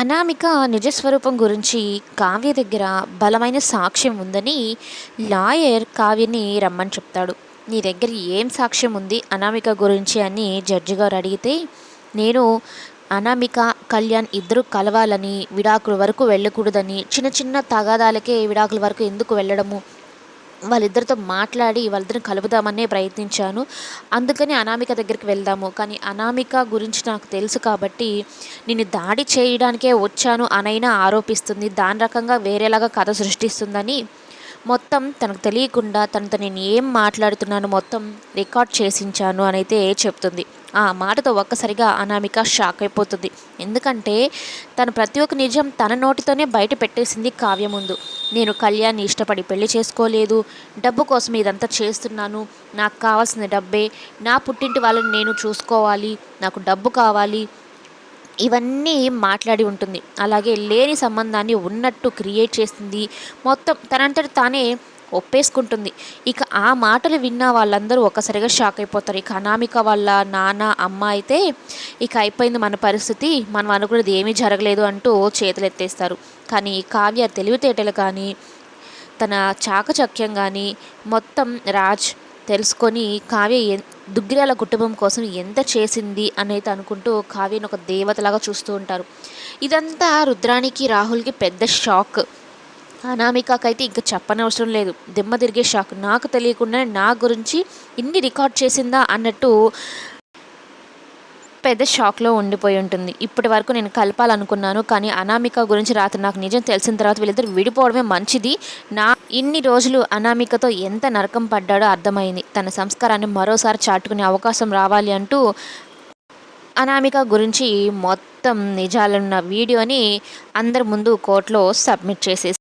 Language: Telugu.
అనామిక నిజస్వరూపం గురించి కావ్య దగ్గర బలమైన సాక్ష్యం ఉందని లాయర్ కావ్యని రమ్మని చెప్తాడు. నీ దగ్గర ఏం సాక్ష్యం ఉంది అనామిక గురించి అని జడ్జి గారు అడిగితే నేను అనామిక కళ్యాణ్ ఇద్దరు కలవాలని విడాకుల వరకు వెళ్ళకూడదని చిన్న చిన్న తగాదాలకే విడాకుల వరకు ఎందుకు వెళ్ళడము? వాళ్ళిద్దరితో మాట్లాడి వాళ్ళిద్దరిని కలుపుదామనే ప్రయత్నించాను. అందుకని అనామిక దగ్గరికి వెళ్దాము. కానీ అనామిక గురించి నాకు తెలుసు కాబట్టి నేను దాడి చేయడానికే వచ్చాను అనైనా ఆరోపిస్తుంది. దాని రకంగా వేరేలాగా కథ సృష్టిస్తుందని మొత్తం తనకు తెలియకుండా తనతో నేను ఏం మాట్లాడుతున్నాను మొత్తం రికార్డ్ చేసించాను అనైతే చెప్తుంది. ఆ మాటతో ఒక్కసారిగా అనామిక షాక్ అయిపోతుంది. ఎందుకంటే తను ప్రతి ఒక్క నిజం తన నోటితోనే బయట పెట్టేసింది కావ్య ముందు. నేను కళ్యాణ్ని ఇష్టపడి పెళ్ళి చేసుకోలేదు. డబ్బు కోసం ఇదంతా చేస్తున్నాను. నాకు కావాల్సిన డబ్బే. నా పుట్టింటి వాళ్ళని నేను చూసుకోవాలి. నాకు డబ్బు కావాలి. ఇవన్నీ మాట్లాడి ఉంటుంది. అలాగే లేని సంబంధాన్ని ఉన్నట్టు క్రియేట్ చేస్తుంది మొత్తం తనంతట తానే ఒప్పేసుకుంటుంది. ఇక ఆ మాటలు విన్న వాళ్ళందరూ ఒక్కసారిగా షాక్ అయిపోతారు. ఇక అనామిక వాళ్ళ నాన్న అమ్మ అయితే ఇక అయిపోయింది మన పరిస్థితి మనం అనుకున్నది ఏమీ జరగలేదు అంటూ చేతులు ఎత్తేస్తారు కానీ కావ్య తెలివితేటలు కానీ తన చాకచక్యం కానీ మొత్తం రాజ్ తెలుసుకొని కావ్య దుగ్గిరాల కుటుంబం కోసం ఎంత చేసింది అనేది అనుకుంటూ కావ్యను ఒక దేవతలాగా చూస్తూ ఉంటారు. ఇదంతా రుద్రానికి రాహుల్కి పెద్ద షాక్. అనామికకైతే ఇంకా చెప్పనవసరం లేదు. దిమ్మ తిరిగే షాక్ నాకు తెలియకుండా నా గురించి ఇన్ని రికార్డ్ చేసిందా అన్నట్టు పెద్ద షాక్లో ఉండిపోయి ఉంటుంది. ఇప్పటి వరకు నేను కలపాలనుకున్నాను కానీ అనామిక గురించి రాత్రి నాకు నిజం తెలిసిన తర్వాత వీళ్ళిద్దరు విడిపోవడమే మంచిది. నా ఇన్ని రోజులు అనామికతో ఎంత నరకం పడ్డాడో అర్థమైంది. తన సంస్కారాన్ని మరోసారి చాటుకునే అవకాశం రావాలి అంటూ అనామిక గురించి మొత్తం నిజాలున్న వీడియోని అందరి ముందు కోర్టులో సబ్మిట్ చేసేసి